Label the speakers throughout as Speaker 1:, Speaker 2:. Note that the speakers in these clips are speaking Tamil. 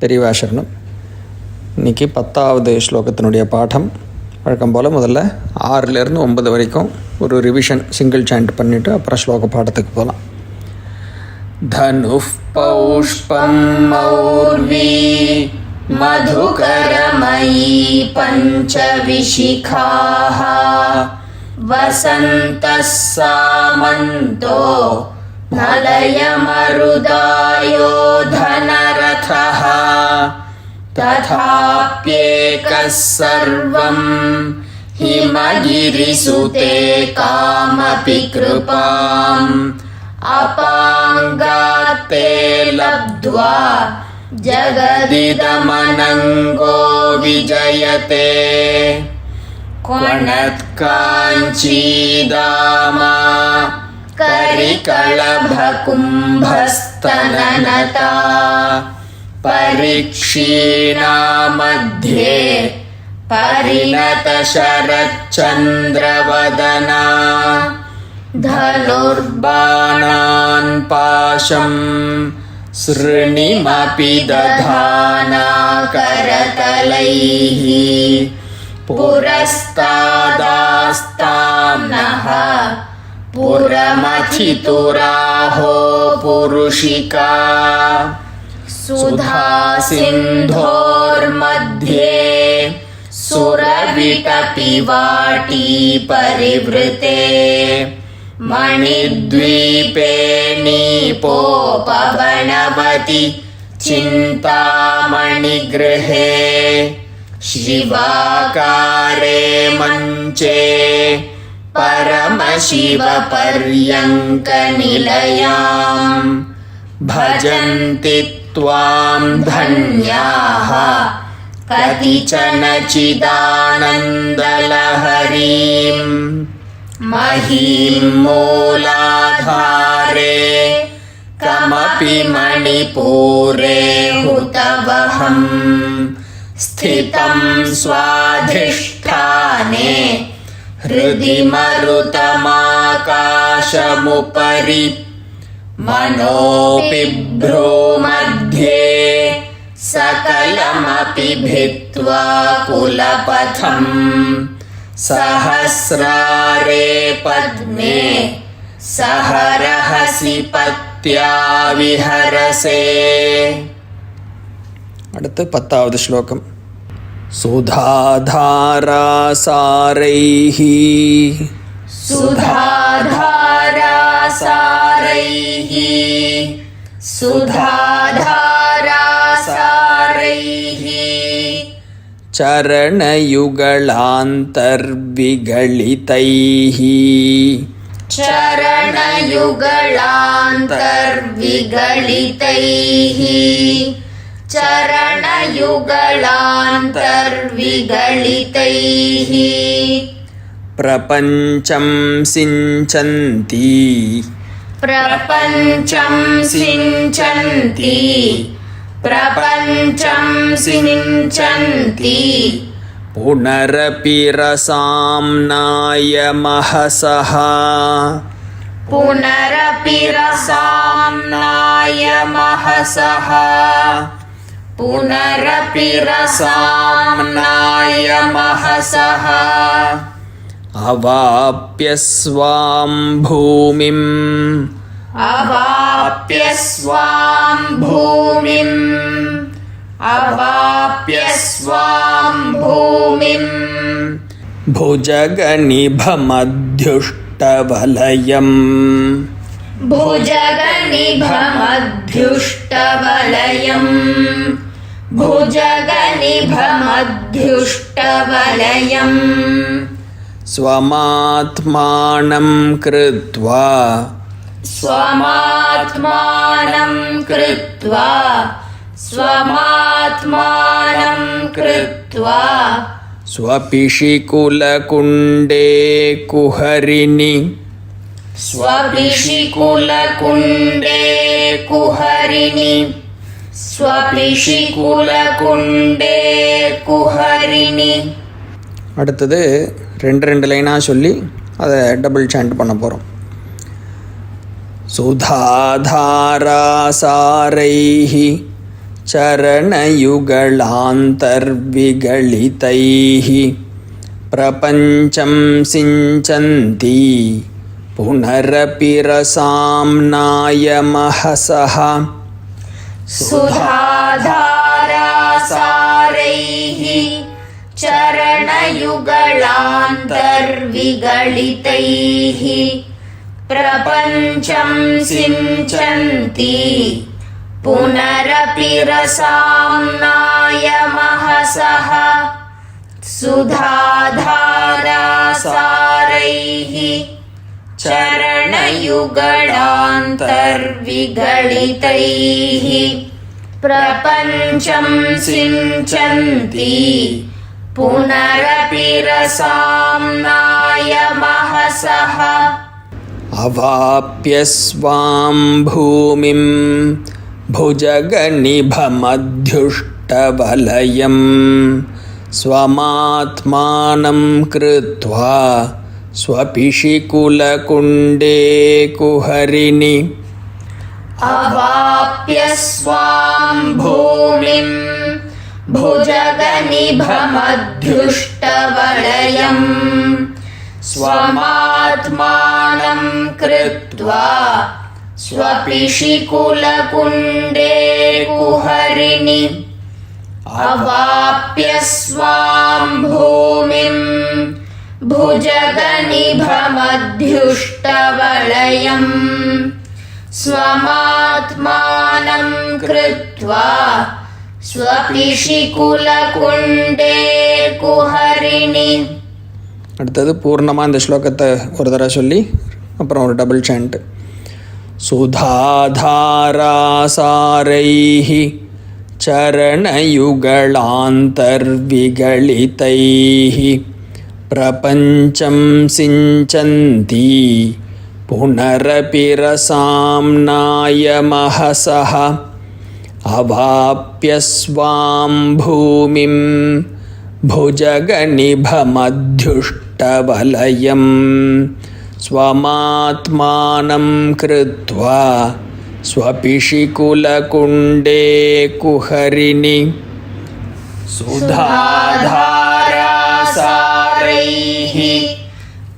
Speaker 1: பெரியவாசரணம் இன்றைக்கி பத்தாவது ஸ்லோகத்தினுடைய பாடம் வழக்கம் போல் முதல்ல ஆறுலேருந்து ஒன்பது வரைக்கும் ஒரு ரிவிஷன் சிங்கிள் சாண்ட் பண்ணிவிட்டு அப்புறம் ஸ்லோக பாடத்துக்கு போகலாம் धनुः पौष्पं मौर्वी
Speaker 2: मधुकरमयी पञ्चविशिखाः वसन्तः सामन्तो मलयमरुदायो धनरथः तथाप्येकः सर्वं हिमगिरिसुते कामपि कृपाम् अपाङ्गात्ते लब्ध्वा जगदिदमनङ्गो विजयते। क्वणत्काञ्चीदामा करिकलभकुम्भस्तननता परीक्षीणा मध्ये परिणतशरच्चन्द्रवदना धनुर्बाणान् पाशं सृणिमपि दधाना करतलैः पुरस्तादास्तां नः पुरमथितुराहो पुरुषिका सुधासिन्धोर्मध्ये सुरविटपिवाटी परिवृते। मणिद्वीपे नीपोपवनवति चिन्तामणिगृहे। शिवाकारे मञ्चे परमशिवपर्यङ्कनिलयाम्। भजन्ति त्वां धन्याः। कतिचन चिदानन्दलहरीम् महीं मूलाधारे कमपि मणिपूरे हुतवहम्। स्थितं स्वाधिष्ठाने हृदि मरुतमाकाशमुपरि। मनोऽपि भ्रूमध्ये सकलमपि भित्त्वा कुलपथम्। सहस्रारे पद्मे सहरहसि पत्या विहरसे।
Speaker 1: अतावद् श्लोकं सुधा सारैः
Speaker 2: सुधाधारासारैः सुधाधा
Speaker 1: चरणयुगलान्तर्विगलितैः।
Speaker 2: चरणयुगलान्तर्विगलितैः। चरणयुगलान्तर्विगलितैः।
Speaker 1: प्रपञ्चं सिञ्चन्ति।
Speaker 2: प्रपञ्चं सिञ्चन्ति प्रपञ्चं सिञ्चन्ति।
Speaker 1: पुनरपि रसाम्नाय महसः।
Speaker 2: पुनरपि रसाम्नाय महसः। पुनरपि रसाम्नाय महसः।
Speaker 1: अवाप्य स्वां भूमिम्
Speaker 2: अवाप्य स्वां भूमिम् अवाप्य स्वां भूमिम्
Speaker 1: भुजगनिभमध्युष्टवलयम्।
Speaker 2: भुजगनिभमध्युष्टवलयम्। भुजगनिभमध्युष्टवलयम्।
Speaker 1: स्वमात्मानं कृत्वा
Speaker 2: स्वमात्मानं कृत्वा स्वमात्मानं कृत्वा
Speaker 1: स्वपिशिकुलकुण्डे कुहरिणि
Speaker 2: स्वपिशिकुलकुण्डे कुहरिणि स्वपिशिकुलकुण्डे कुहरिणि
Speaker 1: அடுத்தது ரெண்டு ரெண்டு லைனாக சொல்லி அதை டபுள் சாண்ட் பண்ண போகிறோம் सुधाधारासारैः चरणयुगलान्तर्विगलितैः प्रपञ्चं सिञ्चन्ति पुनरपि रसाम्नायमहसः
Speaker 2: सुधाधारासारैः चरणयुगलान्तर्विगलितैः प्रपञ्चं सिञ्चन्ति। पुनरपि रसाम्नाय महसः। सुधाधारासारैः चरणयुगडान्तर्विगलितैः प्रपञ्चं सिञ्चन्ति। पुनरपि रसाम्नाय महसः।
Speaker 1: अवाप्य स्वां भूमिं भुजगनिभमध्युष्टवलयं स्वमात्मानं कृत्वा स्वपिशिकुलकुण्डे कुहरिणि।
Speaker 2: अवाप्य स्वां भूमिम् भुजगनिभमध्युष्टवलयम् स्वमात्मानं कृत्वा स्वपिशिकुलकुण्डे कुहरिणि अवाप्य स्वां भूमिम् भुजगनिभमध्युष्टवलयम् स्वमात्मानं कृत्वा स्वपिशिकुलकुण्डे कुहरिणि
Speaker 1: அடுத்தது பூர்ணமாக இந்த ஸ்லோகத்தை ஒரு தடவை சொல்லி அப்புறம் ஒரு டபுள் சாண்ட் சுதாதாராசாரைः चरणयुगलान्तर्विगलितैः प्रपञ्चं सिञ्चन्ति पुनरपि रसाम्नायमहसः अवाप्य स्वां भूमिं भुजगनिभमध्युष्टवलयं स्वमात्मानं कृत्वा स्वपिशिकुलकुण्डे कुहरिणि। सुधाधारासारैः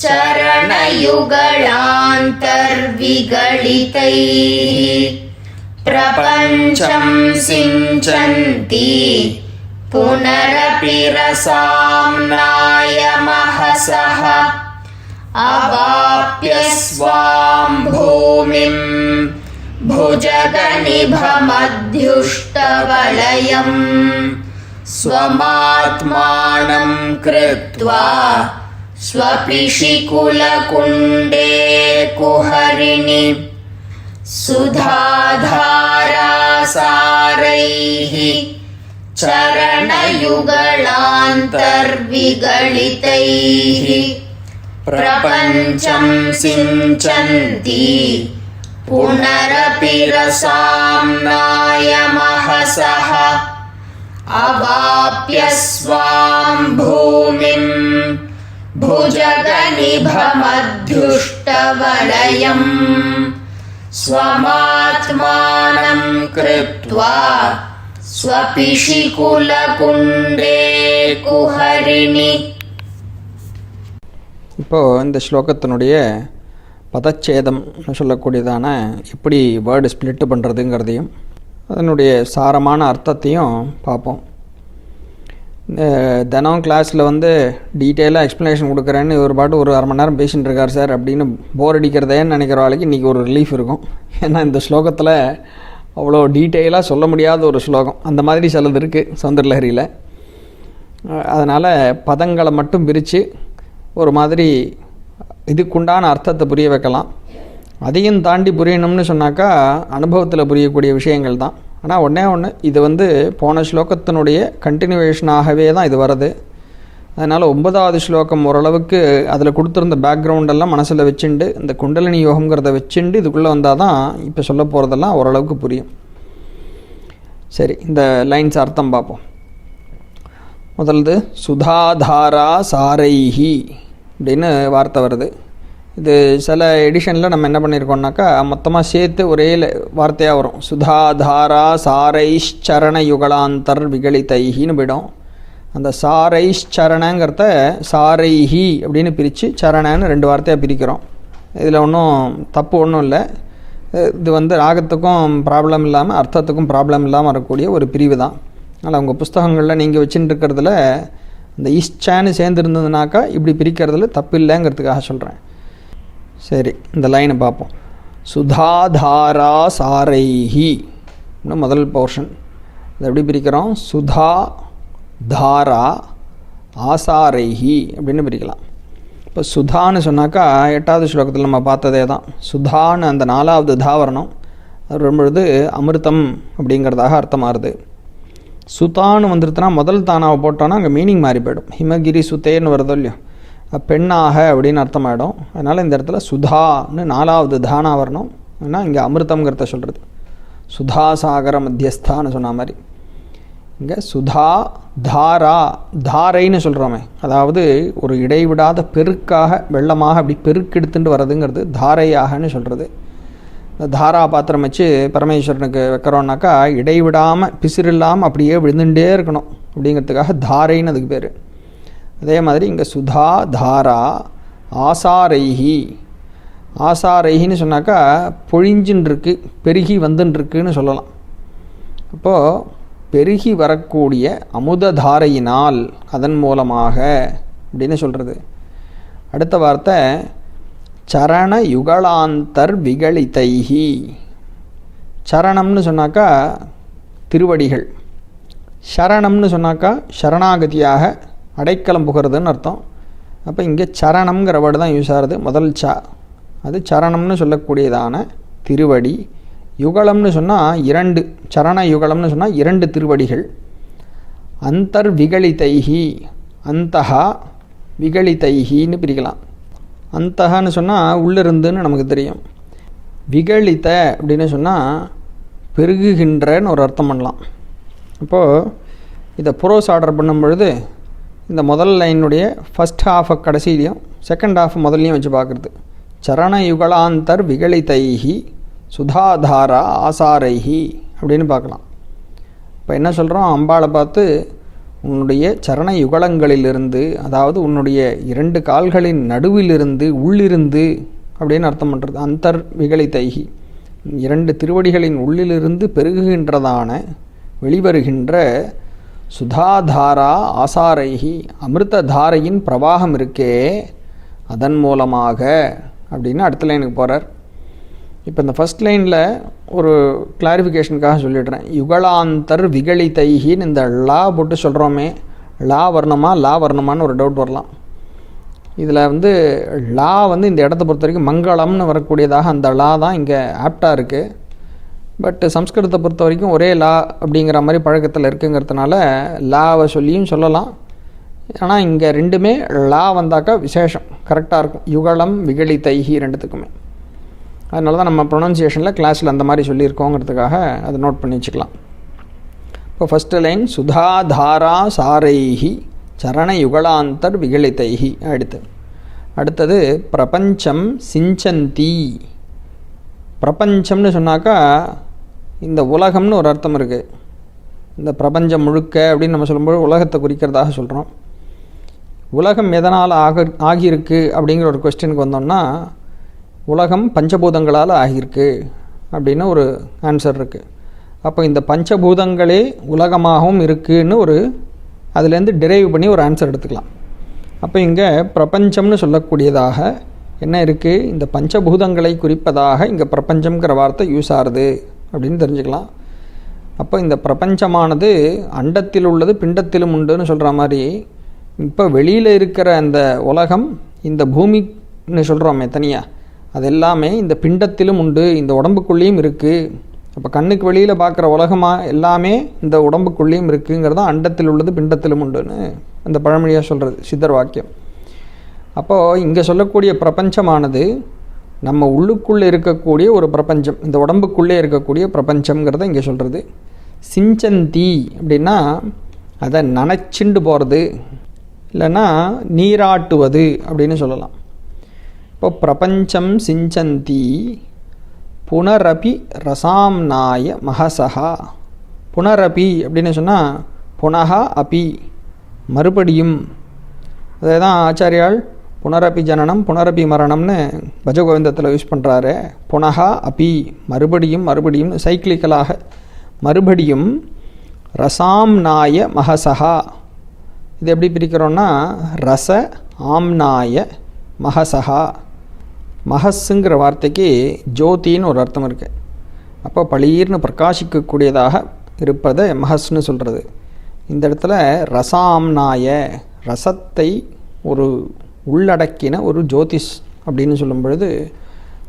Speaker 2: चरणयुगलान्तर्विगलितैः प्रपञ्चं सिञ्चन्ति पुनरपि रसाम्नायमहसः अवाप्य स्वां भूमिम् भुजगनिभमध्युष्टवलयम् स्वमात्मानं कृत्वा स्वपिशिकुलकुण्डे कुहरिणि। सुधाधारासारैः चरणयुगलान्तर्विगलितैः प्रपञ्चं सिञ्चन्ति पुनरपि रसाम्नायमहसः अवाप्य स्वां भूमिम् भुजगनिभमध्युष्टवलयम् स्वमात्मानं कृत्वा ஸ்வபிஷிகுலகுண்டே குஹரிணி.
Speaker 1: இப்போது இந்த ஸ்லோகத்தினுடைய பதச்சேதம்னு சொல்லக்கூடியதான எப்படி வேர்டு ஸ்ப்ளிட்டு பண்ணுறதுங்கிறதையும் அதனுடைய சாரமான அர்த்தத்தையும் பார்ப்போம். தினம் கிளாஸில் வந்து டீட்டெயிலாக எக்ஸ்ப்ளனேஷன் கொடுக்குறேன்னு ஒரு பாட்டு ஒரு அரை மணி நேரம் பேசிகிட்டு இருக்கார் சார் அப்படின்னு போர் அடிக்கிறதேன்னு நினைக்கிற வாழ்க்கை இன்றைக்கி ஒரு ரிலீஃப் இருக்கும். ஏன்னா இந்த ஸ்லோகத்தில் அவ்வளோ டீட்டெயிலாக சொல்ல முடியாத ஒரு ஸ்லோகம். அந்த மாதிரி சிலது இருக்குது சௌந்தரலஹரியில் அதனால் பதங்களை மட்டும் பிரித்து ஒரு மாதிரி இதுக்குண்டான அர்த்தத்தை புரிய வைக்கலாம். அதையும் தாண்டி புரியணும்னு சொன்னாக்கா அனுபவத்தில் புரியக்கூடிய விஷயங்கள் தான். ஆனால் ஒன்றே ஒன்று இது வந்து போன ஸ்லோகத்தினுடைய கண்டினியூவேஷனாகவே தான் இது வருது அதனால் ஒன்பதாவது ஸ்லோகம் ஓரளவுக்கு அதில் கொடுத்துருந்த பேக்ரவுண்டெல்லாம் மனசில் வச்சுண்டு இந்த குண்டலினி யோகங்கிறத வச்சுண்டு இதுக்குள்ளே வந்தால் தான் இப்போ சொல்ல போகிறதெல்லாம் ஓரளவுக்கு புரியும். சரி இந்த லைன்ஸ் அர்த்தம் பார்ப்போம். முதல்து சுதாதாரா சாரைஹி அப்படின்னு வார்த்தை வருது. இது சில எடிஷனில் நம்ம என்ன பண்ணியிருக்கோம்னாக்கா மொத்தமாக சேர்த்து ஒரே வார்த்தையாக வரும். சுதாதாரா சாரைச்சரண யுகலாந்தர் விகலிதைஹின்னு போயிடும். அந்த சாரை சரணங்கிறத சாரைஹி அப்படின்னு பிரித்து சரணன்னு ரெண்டு வார்த்தையாக பிரிக்கிறோம். இதில் ஒன்றும் தப்பு ஒன்றும் இல்லை. இது வந்து ராகத்துக்கும் ப்ராப்ளம் இல்லாமல் அர்த்தத்துக்கும் ப்ராப்ளம் இல்லாமல் வரக்கூடிய ஒரு பிரிவு தான். அதனால் உங்கள் புஸ்தகங்களில் நீங்கள் வச்சுட்டு இருக்கிறதுல இந்த இஷ்சான்னு சேர்ந்துருந்ததுனாக்கா இப்படி பிரிக்கிறதுல தப்பு இல்லைங்கிறதுக்காக சொல்கிறேன் சரி இந்த லைனை பார்ப்போம். சுதாதாரா சாரைஹி. இன்னும் முதல் போர்ஷன் இதை எப்படி பிரிக்கிறோம்? சுதா தாரா ஆசாரைஹி அப்படின்னு பிரிக்கலாம். இப்போ சுதான்னு சொன்னாக்கா எட்டாவது ஸ்லோகத்தில் நம்ம பார்த்ததே தான். சுதான்னு அந்த நாலாவது தாவரணம் அது வரும்பொழுது அமிர்தம் அப்படிங்கிறதாக அர்த்தமாகுது சுதான்னு வந்துருத்துனா முதல் தானாவை போட்டோன்னா அங்கே மீனிங் மாறி போயிடும். ஹிமகிரி சுத்தேன்னு வருதோ இல்லையோ. பெண்ணாக அப்படின்னு அர்த்தமாயிடும். அதனால் இந்த இடத்துல சுதான்னு நாலாவது தானா வரணும். ஏன்னா இங்கே அமிர்தங்கிறத சொல்கிறது சுதா சாகர மத்தியஸ்தான்னு சொன்ன மாதிரி. இங்கே சுதா தாரா தாரைன்னு சொல்கிறோமே அதாவது ஒரு இடைவிடாத பெருக்காக வெள்ளமாக அப்படி பெருக்கெடுத்துட்டு வர்றதுங்கிறது தாரையாகன்னு சொல்கிறது இந்த தாரா பாத்திரம் வச்சு பரமேஸ்வரனுக்கு வைக்கிறோன்னாக்கா இடைவிடாமல் பிசிறு இல்லாமல் அப்படியே விழுந்துட்டே இருக்கணும். அப்படிங்கிறதுக்காக தாரைன்னு அதுக்கு பேர். அதே மாதிரி இங்கே சுதா தாரா ஆசாரைஹி. ஆசாரைஹின்னு சொன்னாக்கா பொழிஞ்சின்னு இருக்கு பெருகி வந்துன்னு இருக்குன்னு சொல்லலாம். அப்போது பெருகி வரக்கூடிய அமுததாரையினால் அதன் மூலமாக அப்படின்னு சொல்கிறது அடுத்த வார்த்தை சரண யுகளாந்தர் விகழிதைஹி சரணம்னு சொன்னாக்கா திருவடிகள். சரணம்னு சொன்னாக்கா சரணாகதியாக அடைக்கலம் புகிறதுன்னு அர்த்தம். அப்போ இங்கே சரணம்ங்கிற வேர்டு தான் யூஸ் ஆகுது முதல் ச. அது சரணம்னு சொல்லக்கூடியதான திருவடி. யுகலம்னு சொன்னால் இரண்டு சரண யுகலம்னு சொன்னால் இரண்டு திருவடிகள். அந்தர் விகலிதைஹி அந்தஹா விகலிதைஹின்னு பிரிக்கலாம். அந்தஹான்னு சொன்னால் உள்ளிருந்துன்னு நமக்கு தெரியும். விகலித அப்படின்னு சொன்னால் பெருகுகின்றன்னு ஒரு அர்த்தம் பண்ணலாம். அப்போது இதை புரோஸ் ஆர்டர் பண்ணும் பொழுது இந்த முதல் லைனுடைய ஃபஸ்ட் ஹாஃபை கடைசியிலையும் செகண்ட் ஹாஃப் முதல்லையும் வச்சு பார்க்குறது. சரண யுகலாந்தர் விகலிதைஹி சுதாதாரா ஆசாரைஹி அப்படின்னு பார்க்கலாம். இப்போ என்ன சொல்கிறோம் அம்பாளை பார்த்து உன்னுடைய சரண யுகலங்களிலிருந்து அதாவது உன்னுடைய இரண்டு கால்களின் நடுவிலிருந்து உள்ளிருந்து அப்படின்னு அர்த்தம் பண்ணுறது அந்தர் தைகி இரண்டு திருவடிகளின் உள்ளிலிருந்து பெருகுகின்றதான வெளிவருகின்ற சுதாதாரா ஆசாரைகி அமிர்த தாரையின் பிரவாகம் இருக்கே அதன் மூலமாக அப்படின்னு அடுத்த லைனுக்கு போகிறார் இப்போ இந்த ஃபஸ்ட் லைனில் ஒரு கிளாரிஃபிகேஷனுக்காக சொல்லிடுறேன். யுகலாந்தர் விகலிதைஹின்னு இந்த லா போட்டு சொல்கிறோமே லா வர்ணமா லா வர்ணமான்னு ஒரு டவுட் வரலாம். இதில் வந்து லா வந்து இந்த இடத்த பொறுத்த வரைக்கும் மங்களம்னு வரக்கூடியதாக அந்த லா தான் இங்கே ஆப்டாக இருக்குது பட் சம்ஸ்கிருதத்தை பொறுத்த வரைக்கும் ஒரே லா அப்படிங்கிற மாதிரி பழக்கத்தில் இருக்குங்கிறதுனால லாவை சொல்லியும் சொல்லலாம். ஆனால் இங்கே ரெண்டுமே லா வந்தாக்கா விசேஷம். கரெக்டாக இருக்கும். யுகலம் விகலிதைஹி ரெண்டுத்துக்குமே. அதனால தான் நம்ம ப்ரொனன்சியேஷனில் கிளாஸில் அந்த மாதிரி சொல்லியிருக்கோங்கிறதுக்காக அதை நோட் பண்ணி வச்சுக்கலாம். இப்போ ஃபஸ்ட்டு லைன் சுதாதாரா சாரைஹி சரண யுகலாந்தர் விகலிதைஹி அடுத்து. அடுத்தது பிரபஞ்சம் சிஞ்சந்தி பிரபஞ்சம்னு சொன்னாக்கா இந்த உலகம்னு ஒரு அர்த்தம் இருக்குது இந்த பிரபஞ்சம் முழுக்க அப்படின்னு நம்ம சொல்லும்போது உலகத்தை குறிக்கிறதாக சொல்கிறோம் உலகம் எதனால் ஆக ஆகியிருக்கு அப்படிங்கிற ஒரு கொஸ்டினுக்கு வந்தோம்னா உலகம் பஞ்சபூதங்களால் ஆகியிருக்கு அப்படின்னு ஒரு ஆன்சர் இருக்குது அப்போ இந்த பஞ்சபூதங்களே உலகமாகவும் இருக்குதுன்னு ஒரு அதுலேருந்து டிரைவ் பண்ணி ஒரு ஆன்சர் எடுத்துக்கலாம். அப்போ இங்கே பிரபஞ்சம்னு சொல்லக்கூடியதாக என்ன இருக்குது இந்த பஞ்சபூதங்களை குறிப்பதாக இங்கே பிரபஞ்சம்ங்கிற வார்த்தை யூஸ் ஆகுது அப்படின்னு தெரிஞ்சுக்கலாம். அப்போ இந்த பிரபஞ்சமானது அண்டத்தில் உள்ளது பிண்டத்திலும் உண்டுன்னு சொல்கிற மாதிரி இப்போ வெளியில் இருக்கிற அந்த உலகம் இந்த பூமின்னு சொல்கிறோமே தனியாக அது எல்லாமே இந்த பிண்டத்திலும் உண்டு இந்த உடம்புக்குள்ளேயும் இருக்குது அப்போ கண்ணுக்கு வெளியில் பார்க்குற உலகமாக எல்லாமே இந்த உடம்புக்குள்ளேயும் இருக்குங்கிறது தான் அண்டத்தில் உள்ளது பிண்டத்திலும் உண்டுன்னு அந்த பழமொழியாக சொல்கிறது சித்தர் வாக்கியம். அப்போது இங்கே சொல்லக்கூடிய பிரபஞ்சமானது நம்ம உள்ளுக்குள்ளே இருக்கக்கூடிய ஒரு பிரபஞ்சம் இந்த உடம்புக்குள்ளே இருக்கக்கூடிய பிரபஞ்சம்ங்கிறத இங்கே சொல்கிறது சிஞ்சந்தி அப்படின்னா அதை நனைச்சிண்டு போகிறது இல்லைன்னா நீராட்டுவது அப்படின்னு சொல்லலாம். இப்போ பிரபஞ்சம் சிஞ்சந்தி புனரபி ரசாம்னாய மகசகா புனரபி அப்படின்னு சொன்னால் புனகா அபி மறுபடியும். அதே தான் ஆச்சாரியால் புனரபி ஜனனம் புனரபி மரணம்னு பஜகோவிந்தத்தில் யூஸ் பண்ணுறாரு புனகா அபி மறுபடியும் மறுபடியும் சைக்கிளிக்கலாக மறுபடியும் ரசாம்னாய மகசகா இது எப்படி பிரிக்கிறோன்னா ரச ஆம்னாய மகசகா மகஸுங்கிற வார்த்தைக்கு ஜோதின்னு ஒரு அர்த்தம் இருக்குது அப்போ பளீர்னு பிரகாசிக்கக்கூடியதாக இருப்பதை மகஸ்னு சொல்கிறது இந்த இடத்துல ரசாம்னாய ரசத்தை ஒரு உள்ளடக்கின ஒரு ஜோதிஷ் அப்படின்னு சொல்லும் பொழுது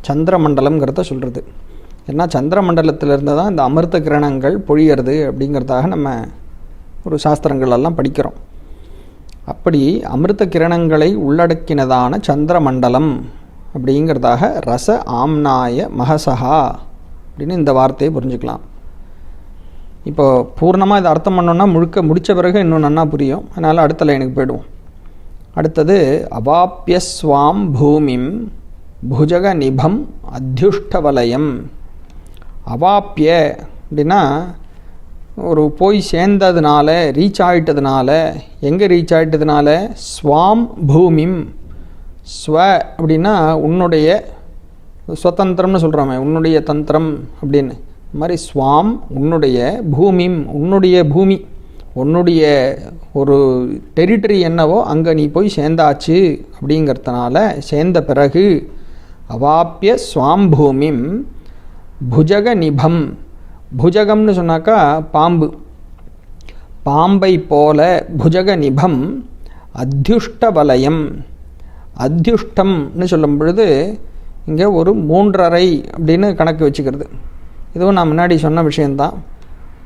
Speaker 1: சந்திரமண்டலம்ங்கிறத சொல்கிறது ஏன்னா சந்திரமண்டலத்திலிருந்து தான் இந்த அமிர்த கிரணங்கள் பொழியறது அப்படிங்கிறதாக நம்ம ஒரு சாஸ்திரங்கள் எல்லாம் படிக்கிறோம். அப்படி அமிர்த கிரணங்களை உள்ளடக்கினதான சந்திரமண்டலம் அப்படிங்கிறதாக ரச ஆம்னாய மகசஹா அப்படின்னு இந்த வார்த்தையை புரிஞ்சுக்கலாம். இப்போ பூர்ணமாக இதை அர்த்தம் பண்ணோன்னா முழுக்க முடித்த பிறகு இன்னும் நன்னா புரியும். அதனால் அடுத்த லைனுக்கு போயிடுவோம். அடுத்தது அவாப்பியஸ்வாம் பூமிம் புஜக நிபம் அத்தியுஷ்டவலயம் அவாப்பிய அப்படின்னா ஒரு போய் சேர்ந்ததுனால ரீச் ஆகிட்டதுனால எங்கே ரீச் ஆகிட்டதுனால ஸ்வாம் பூமிம் ஸ்வ அப்படின்னா உன்னுடைய சுதந்திரம்னு சொல்கிறோமே உன்னுடைய தந்திரம் அப்படின்னு. இந்த மாதிரி ஸ்வாம் உன்னுடைய பூமிம் உன்னுடைய பூமி உன்னுடைய ஒரு டெரிட்டரி என்னவோ அங்கே நீ போய் சேர்ந்தாச்சு அப்படிங்கிறதுனால சேர்ந்த பிறகு அவாப்பிய ஸ்வாம் பூமிம் புஜக நிபம் புஜகம்னு சொன்னாக்கா பாம்பு. பாம்பை போல புஜக நிபம் அத்தியுஷ்ட வலயம் அத்தியுஷ்டம்னு சொல்லும் பொழுது இங்கே ஒரு மூன்றரை அப்படின்னு கணக்கு வச்சுக்கிறது. இதுவும் நான் முன்னாடி சொன்ன விஷயந்தான்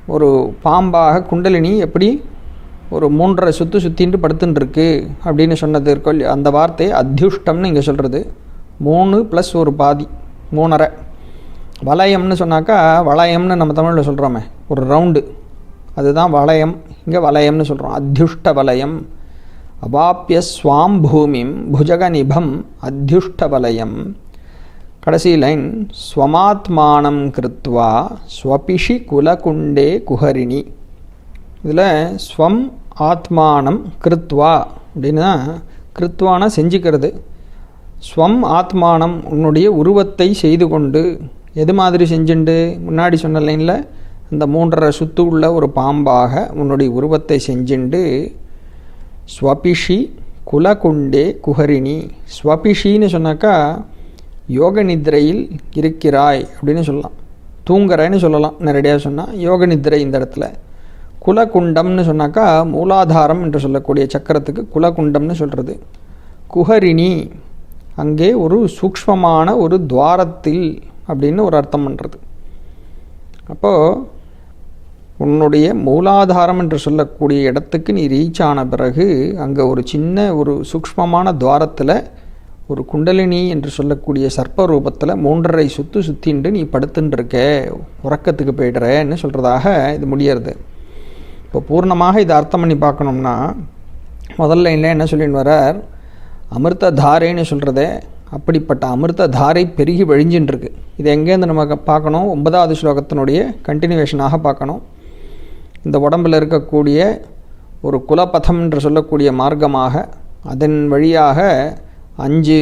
Speaker 1: ஒரு பாம்பாக குண்டலினி எப்படி ஒரு மூன்றரை சுற்று சுற்றின்ட்டு படுத்துட்டுருக்கு அப்படின்னு சொன்னது இருக்கோ இல்லையா அந்த வார்த்தையை அத்தியுஷ்டம்னு இங்கே சொல்கிறது மூணு ப்ளஸ் ஒரு பாதி மூணரை. வளையம்னு சொன்னாக்கா வளையம்னு நம்ம தமிழில் சொல்கிறோமே ஒரு ரவுண்டு அதுதான் வளையம் இங்கே வளையம்னு சொல்கிறோம் அத்தியுஷ்ட வளையம். அவாப்பிய ஸ்வாம் பூமிம் புஜக நிபம் வலயம் கடைசி லைன் ஸ்வமாத்மானம் கிருத்வா ஸ்வபிஷி குலகுண்டே குஹரிணி. இதில் ஸ்வம் ஆத்மானம் கிருத்வா அப்படின்னா கிருத்வான செஞ்சுக்கிறது. ஸ்வம் ஆத்மானம் உன்னுடைய உருவத்தை செய்து கொண்டு எது மாதிரி செஞ்சுண்டு? முன்னாடி சொன்ன லைனில் அந்த மூன்றரை சுத்து உள்ள ஒரு பாம்பாக உன்னுடைய உருவத்தை செஞ்சுண்டு ஸ்வபிஷி குலகுண்டே குஹரிணி. ஸ்வபிஷின்னு சொன்னாக்கா யோக நிதிரையில் இருக்கிறாய் அப்படின்னு சொல்லலாம். தூங்குறேன்னு சொல்லலாம் நேரடியாக சொன்னால் யோக நித்ரை இந்த இடத்துல. குலகுண்டம்னு சொன்னாக்கா மூலாதாரம் என்று சொல்லக்கூடிய சக்கரத்துக்கு குலகுண்டம்னு சொல்கிறது குஹரிணி அங்கே ஒரு சூக்ஷ்மமான ஒரு துவாரத்தில் அப்படின்னு ஒரு அர்த்தம் பண்ணுறது அப்போது உன்னுடைய மூலாதாரம் என்று சொல்லக்கூடிய இடத்துக்கு நீ ரீச் ஆன பிறகு அங்கே ஒரு சின்ன ஒரு சூக்ஷ்மமான துவாரத்தில் ஒரு குண்டலினி என்று சொல்லக்கூடிய சர்ப்ப ரூபத்தில் மூன்றரை சுற்று சுற்றின்ட்டு நீ படுத்துட்டுருக்க உறக்கத்துக்கு போய்டுறேன்னு சொல்கிறதாக இது முடியறது. இப்போ பூர்ணமாக இதை அர்த்தம் பண்ணி பார்க்கணும்னா முதல்ல இல்லை என்ன சொல்லின்னு வரார் அமிர்த தாரைன்னு சொல்கிறதே அப்படிப்பட்ட அமிர்த தாரை பெருகி வழிஞ்சின்னு இருக்கு இது எங்கேருந்து நம்ம பார்க்கணும்? ஒன்பதாவது ஸ்லோகத்தினுடைய கண்டினியூவேஷனாக பார்க்கணும். இந்த உடம்பில் இருக்கக்கூடிய ஒரு குலபதம் என்று சொல்லக்கூடிய மார்க்கமாக அதன் வழியாக அஞ்சு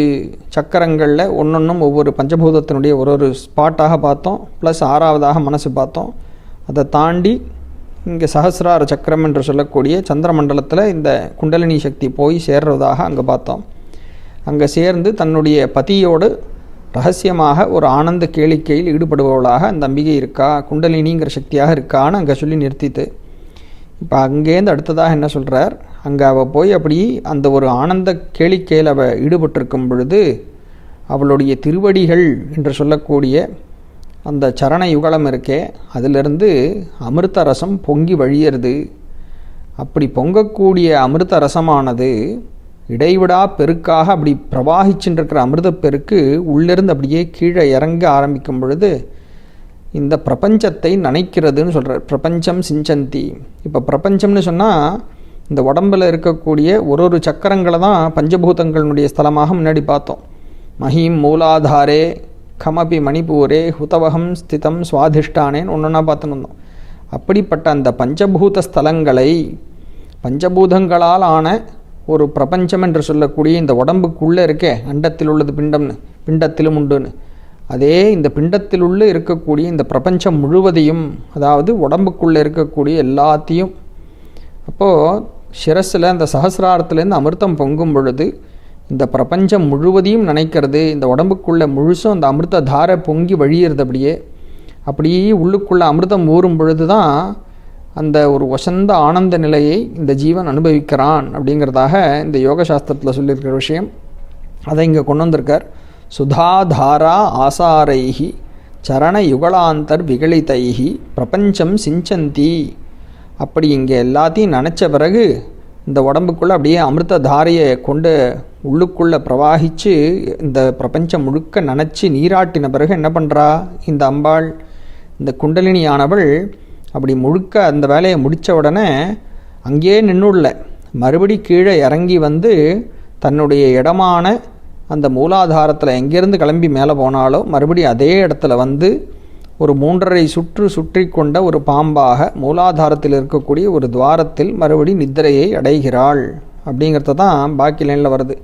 Speaker 1: சக்கரங்களில் ஒன்றொன்றும் ஒவ்வொரு பஞ்சபூதத்தினுடைய ஒரு ஒரு ஸ்பாட்டாக பார்த்தோம் ப்ளஸ் ஆறாவதாக மனசு பார்த்தோம். அதை தாண்டி இங்கே சஹசிரார சக்கரம் என்று சொல்லக்கூடிய சந்திரமண்டலத்தில் இந்த குண்டலினி சக்தி போய் சேர்றதாக அங்கே பார்த்தோம். அங்கே சேர்ந்து தன்னுடைய பதியோடு ரகசியமாக ஒரு ஆனந்த கேளிக்கையில் ஈடுபடுபவளாக அந்த அம்பிகை இருக்கா? குண்டலினிங்கிற சக்தியாக இருக்கான்னு அங்கே சொல்லி நிறுத்திட்டு இப்போ அங்கேருந்து அடுத்ததாக என்ன சொல்கிறார் அங்கே அவள் போய் அப்படி அந்த ஒரு ஆனந்த கேளிக்கையில் அவள் ஈடுபட்டிருக்கும் பொழுது அவளுடைய திருவடிகள் என்று சொல்லக்கூடிய அந்த சரண யுகலம் இருக்கே அதிலிருந்து அமிர்த ரசம் பொங்கி வழியிறது. அப்படி பொங்கக்கூடிய அமிர்த ரசமானது இடைவிடா பெருக்காக அப்படி பிரவாகிச்சுட்டு இருக்கிற அமிர்த பெருக்கு உள்ளிருந்து அப்படியே கீழே இறங்க ஆரம்பிக்கும் பொழுது இந்த பிரபஞ்சத்தை நினைக்கிறதுன்னு சொல்கிறார் பிரபஞ்சம் சிஞ்சந்தி. இப்போ பிரபஞ்சம்னு சொன்னால் இந்த உடம்பில் இருக்கக்கூடிய ஒரு ஒரு சக்கரங்களை தான் பஞ்சபூதங்களுடைய ஸ்தலமாக முன்னாடி பார்த்தோம். மஹீம் மூலாதாரே கமபி மணிப்பூரே ஹுதவகம் ஸ்திதம் சுவாதிஷ்டானேன்னு ஒன்றா பார்த்துன்னு வந்தோம். அப்படிப்பட்ட அந்த பஞ்சபூத ஸ்தலங்களை பஞ்சபூதங்களால் ஆன ஒரு பிரபஞ்சம் என்று சொல்லக்கூடிய இந்த உடம்புக்குள்ளே இருக்கே அண்டத்தில் உள்ளது பிண்டம்னு பிண்டத்திலும் உண்டுன்னு. அதே இந்த பிண்டத்தில் உள்ளே இருக்கக்கூடிய இந்த பிரபஞ்சம் முழுவதையும் அதாவது உடம்புக்குள்ளே இருக்கக்கூடிய எல்லாத்தையும் அப்போது சிரஸில் அந்த சஹசிராரத்துலேருந்து அமிர்தம் பொங்கும் பொழுது இந்த பிரபஞ்சம் முழுவதையும் நினைக்கிறது இந்த உடம்புக்குள்ளே முழுசும் அந்த அமிர்த தாரை பொங்கி வழியிறது அப்படியே அப்படியே உள்ளுக்குள்ளே அமிர்தம் ஊறும் பொழுது தான் அந்த ஒரு வசந்த ஆனந்த நிலையை இந்த ஜீவன் அனுபவிக்கிறான் அப்படிங்கிறதாக இந்த யோக சாஸ்திரத்தில் சொல்லியிருக்கிற விஷயம். அதை இங்கே கொண்டு வந்திருக்கார். சுதாதாரா ஆசாரைகி சரண யுகளாந்தர் விகலிதைஹி பிரபஞ்சம் சிஞ்சந்தி. அப்படி இங்கே எல்லாத்தையும் நினச்ச பிறகு இந்த உடம்புக்குள்ளே அப்படியே அமிர்த தாரையை கொண்டு உள்ளுக்குள்ளே பிரவாகித்து இந்த பிரபஞ்சம் முழுக்க நினச்சி நீராட்டின பிறகு என்ன பண்ணுறா இந்த அம்பாள் இந்த குண்டலினியானவள் அப்படி முழுக்க அந்த வேலையை முடித்த உடனே அங்கேயே நின்றுள்ள மறுபடி கீழே இறங்கி வந்து தன்னுடைய இடமான அந்த மூலாதாரத்தில் எங்கேருந்து கிளம்பி மேலே போனாலோ மறுபடி அதே இடத்துல வந்து ஒரு மூன்றரை சுற்று சுற்றி கொண்ட ஒரு பாம்பாக மூலாதாரத்தில் இருக்கக்கூடிய ஒரு துவாரத்தில் மறுபடி நித்திரையை அடைகிறாள். அப்படிங்கிறத தான் பாக்கி லைனில் வருது.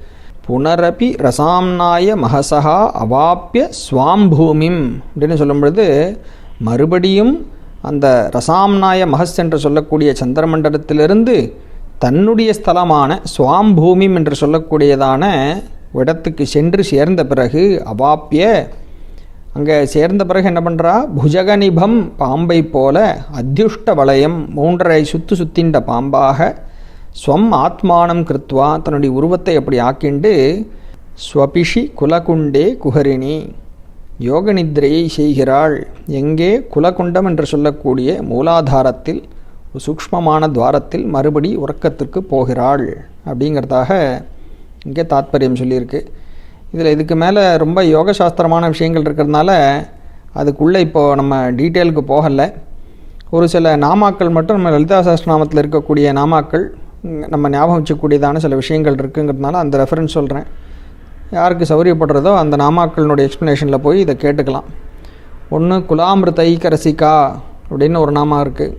Speaker 1: புனரபி ரசாம்னாய மகசகா அவாப்பிய ஸ்வாம்பூமிம் அப்படின்னு சொல்லும் பொழுது மறுபடியும் அந்த ரசாம்னாய மகஸ் என்று சொல்லக்கூடிய சந்திரமண்டலத்திலிருந்து தன்னுடைய ஸ்தலமான சுவாம்பூமிம் என்று சொல்லக்கூடியதான இடத்துக்கு சென்று சேர்ந்த பிறகு அவாப்பிய அங்கே சேர்ந்த பிறகு என்ன பண்ணுறா புஜகநிபம் பாம்பை போல அத்தியுஷ்ட வளையம் மூன்றரை சுத்து சுத்தின்ற பாம்பாக ஸ்வம் ஆத்மானம் கிருத்வா தன்னுடைய உருவத்தை அப்படி ஆக்கிண்டு ஸ்வபிஷி குலகுண்டே குஹரிணி. யோக நித்திரையை செய்கிறாள். எங்கே? குலகுண்டம் என்று சொல்லக்கூடிய மூலாதாரத்தில் சூக்மமான சூக்ஷ்மமான துவாரத்தில் மறுபடி உறக்கத்திற்கு போகிறாள். அப்படிங்கிறதாக இங்கே தாத்பரியம் சொல்லியிருக்கு. இதில் இதுக்கு மேலே ரொம்ப யோக சாஸ்திரமான விஷயங்கள் இருக்கிறதுனால அதுக்குள்ளே இப்போது நம்ம டீட்டெயிலுக்கு போகலை. ஒரு சில நாமாக்கள் மட்டும் நம்ம லலிதா சாஸ்திரநாமத்தில் இருக்கக்கூடிய நாமாக்கள் நம்ம ஞாபகம் வச்சக்கூடியதான சில விஷயங்கள் இருக்குங்கிறதுனால அந்த ரெஃபரன்ஸ் சொல்கிறேன் யாருக்கு சௌரியப்படுறதோ அந்த நாமாக்களினுடைய எக்ஸ்ப்ளனேஷனில் போய் இதை கேட்டுக்கலாம். ஒன்று குலாமிருத ஐக்கரசிகா அப்படின்னு ஒரு நாமா இருக்குது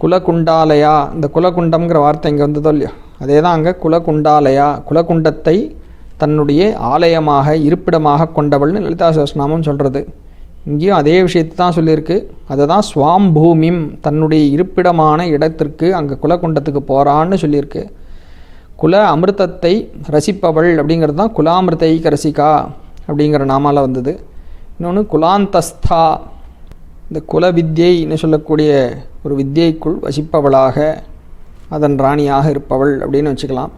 Speaker 1: குலகுண்டாலயா இந்த குலகுண்டம்ங்கிற வார்த்தை இங்கே வந்ததோ இல்லையோ? அதே தான் அங்கே குலகுண்டாலயா குலகுண்டத்தை தன்னுடைய ஆலயமாக இருப்பிடமாக கொண்டவள்னு லலிதா சஹஸ்ரநாமம் சொல்கிறது இங்கேயும் அதே விஷயத்தை தான் சொல்லியிருக்கு. அதை தான் ஸ்வாம்பூமிம் தன்னுடைய இருப்பிடமான இடத்திற்கு அங்கே குலகுண்டத்துக்கு போகிறான்னு சொல்லியிருக்கு. குல அமிர்தத்தை ரசிப்பவள் அப்படிங்கிறது தான் குலாமிருத்தை ரசிகா அப்படிங்கிற நாமால வந்தது. இன்னொன்று குலாந்தஸ்தா. இந்த குல வித்யைன்னு சொல்லக்கூடிய ஒரு வித்யைக்குள் வசிப்பவளாக அதன் ராணியாக இருப்பவள் அப்படின்னு வச்சுக்கலாம்.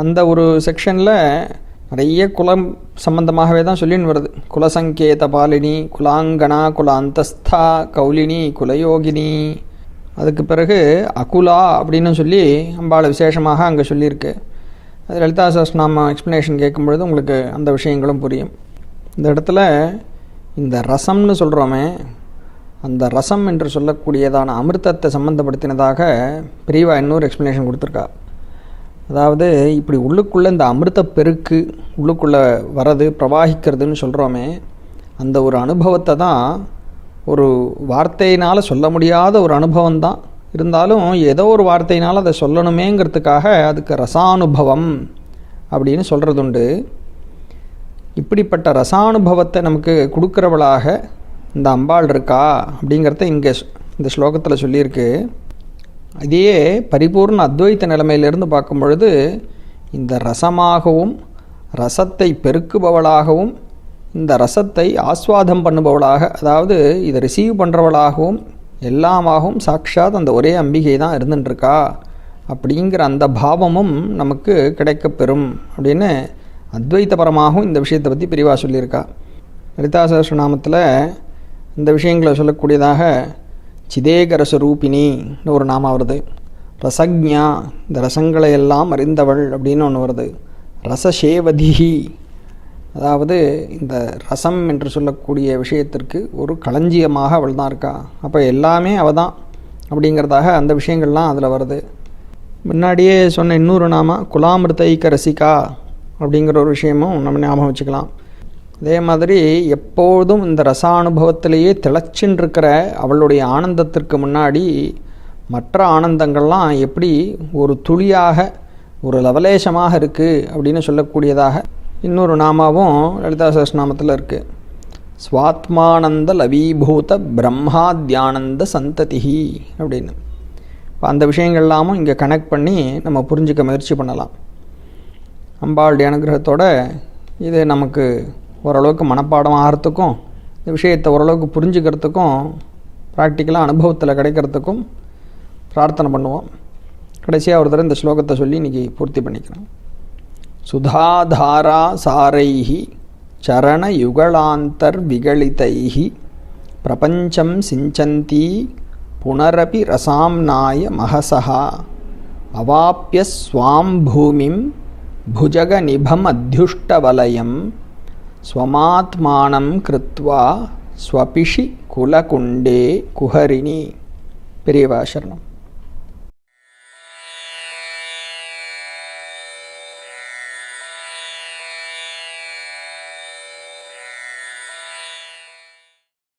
Speaker 1: அந்த ஒரு செக்ஷனில் நிறைய குலம் சம்பந்தமாகவே தான் சொல்லின்னு வருது. குலசங்கேத பாலினி குலாங்கனா குலாந்தஸ்தா கௌலினி குலயோகினி. அதுக்கு பிறகு அகுலா அப்படின்னு சொல்லி அம்பாளை விசேஷமாக அங்கே சொல்லியிருக்கு. அது லலிதா சஹஸ்ரநாம எக்ஸ்ப்ளனேஷன் கேட்கும்பொழுது உங்களுக்கு அந்த விஷயங்களும் புரியும். இந்த இடத்துல இந்த ரசம்னு சொல்கிறோமே அந்த ரசம் என்று சொல்லக்கூடியதான அமிர்தத்தை சம்மந்தப்படுத்தினதாக பிரிவா இன்னொரு எக்ஸ்ப்ளனேஷன் கொடுத்துருக்கா. அதாவது இப்படி உள்ளுக்குள்ளே இந்த அமிர்த பெருக்கு உள்ளுக்குள்ளே வரது பிரவாகிக்கிறதுன்னு சொல்கிறோமே அந்த ஒரு அனுபவத்தை தான் ஒரு வார்த்தையினால் சொல்ல முடியாத ஒரு அனுபவம் தான். இருந்தாலும் ஏதோ ஒரு வார்த்தையினால் அதை சொல்லணுமேங்கிறதுக்காக அதுக்கு ரசானுபவம் அப்படின்னு சொல்கிறதுண்டு இப்படிப்பட்ட ரசானுபவத்தை நமக்கு கொடுக்குறவளாக இந்த அம்பாள் இருக்கா அப்படிங்கிறத இங்கே இந்த ஸ்லோகத்தில் சொல்லியிருக்கு. இதையே பரிபூர்ண அத்வைத்த நிலைமையிலிருந்து பார்க்கும் பொழுது இந்த ரசமாகவும் ரசத்தை பெருக்குபவளாகவும் இந்த ரசத்தை ஆஸ்வாதம் பண்ணுபவளாக அதாவது இதை ரிசீவ் பண்ணுறவளாகவும் எல்லாமாகவும் சாட்சாத் அந்த ஒரே அம்பிகை தான் இருந்துட்டுருக்கா அப்படிங்கிற அந்த பாவமும் நமக்கு கிடைக்கப்பெறும் அப்படின்னு அத்வைத்தபரமாகவும் இந்த விஷயத்தை பற்றி பிரிவாக சொல்லியிருக்கா. லலிதா சஹஸ்ரநாமத்தில் இந்த விஷயங்களை சொல்லக்கூடியதாக சிதேகரச ரூபினின்னு ஒரு நாமம் வருது. ரசக்ஞா இந்த ரசங்களை எல்லாம் அறிந்தவள் அப்படின்னு ஒன்று வருது. ரசசேவதிஹி அதாவது இந்த ரசம் என்று சொல்லக்கூடிய விஷயத்திற்கு ஒரு களஞ்சியமாக அவள் தான் இருக்கா. அப்போ எல்லாமே அவள் தான் அப்படிங்கிறதாக அந்த விஷயங்கள்லாம் அதில் வருது. முன்னாடியே சொன்ன இன்னொரு நாம குலாமிருதைக்க ரசிகா அப்படிங்கிற ஒரு விஷயமும் நம்ம ஞாபகம் வச்சுக்கலாம். அதே மாதிரி எப்போதும் இந்த ரச அனுபவத்திலேயே இருக்கிற அவளுடைய ஆனந்தத்திற்கு முன்னாடி மற்ற ஆனந்தங்கள்லாம் எப்படி ஒரு துளியாக ஒரு லவலேசமாக இருக்குது அப்படின்னு சொல்லக்கூடியதாக இன்னொரு நாமாவும் லலிதா சஹஸ்நாமத்தில் இருக்குது ஸ்வாத்மானந்த லவீபூத பிரம்மாத்யானந்த சந்ததிஹி அப்படின்னு. இப்போ அந்த விஷயங்கள்லாமும் இங்கே கனெக்ட் பண்ணி நம்ம புரிஞ்சுக்க முயற்சி பண்ணலாம். அம்பாளுடைய அனுகிரகத்தோட இது நமக்கு ஓரளவுக்கு மனப்பாடம் ஆகிறதுக்கும் இந்த விஷயத்தை ஓரளவுக்கு புரிஞ்சுக்கிறதுக்கும் ப்ராக்டிக்கலாக அனுபவத்தில் கிடைக்கிறதுக்கும் பிரார்த்தனை பண்ணுவோம். கடைசியாக ஒரு தடவை இந்த ஸ்லோகத்தை சொல்லி இன்றைக்கி பூர்த்தி பண்ணிக்கிறேன். సుధాధారాసారై చరణయుగళాంతర్విగళితై ప్రపంచం సించంతీ పునరపి రసాంనాయ మహస అవాప్య స్వాం భూమిం భుజగనిభమధ్యుష్టవలయం స్వమాత్మానం కృత్వా స్వపిషి కులకుండే కుహరిణి. ప్రియవాశరణం